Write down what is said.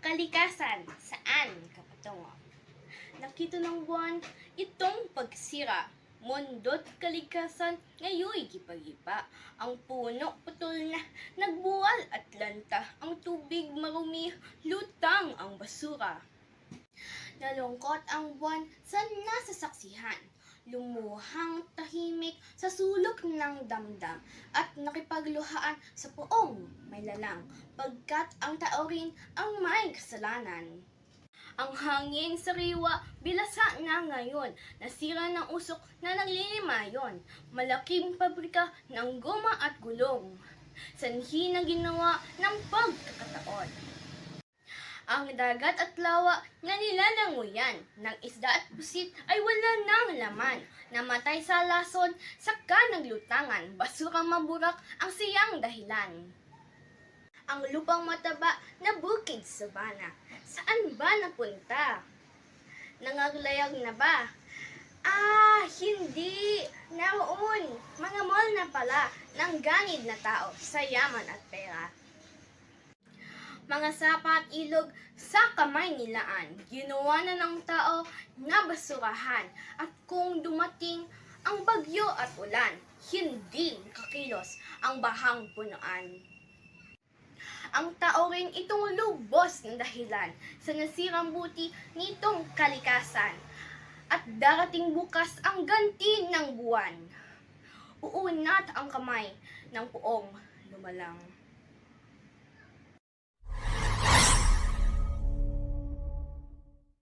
Kalikasan, saan kapatungo? Nakita ng buwan itong pagsira. Mundo't kalikasan ngayoy gipagipa. Ang puno putol na, nagbuwal at lanta. Ang tubig marumi, lutang ang basura. Nalungkot ang buwan sa nasasaksihan. Lumuhang tahimik sa sulok ng damdam at nakipagluhaan sa poong may lalang pagkat ang tao rin ang may kasalanan. Ang hangin sariwa, bilasa na ngayon. Nasira ng usok na naglilimayon. Malaking pabrika ng goma at gulong. Sanhi na ginawa ng pagkakataon. Ang dagat at lawa na nilalanguyan ng isda at pusit ay wala nang laman. Namatay sa lason, saka naglutangan, basurang maburak ang siyang dahilan. Ang lupang mataba na bukid sabana, saan ba napunta? Nangaglayag na ba? Ah, hindi. Naroon, mga mall na pala ng ganid na tao sa yaman at pera mga sapa at ilog sa kamay nilaan. Ginawa na ng tao na basurahan. At kung dumating ang bagyo at ulan, hindi kakilos ang bahang punuan. Ang tao rin itong lubos ng dahilan sa nasirang buti nitong kalikasan. At darating bukas ang ganti ng buwan. Uunat ang kamay ng puong lumalang.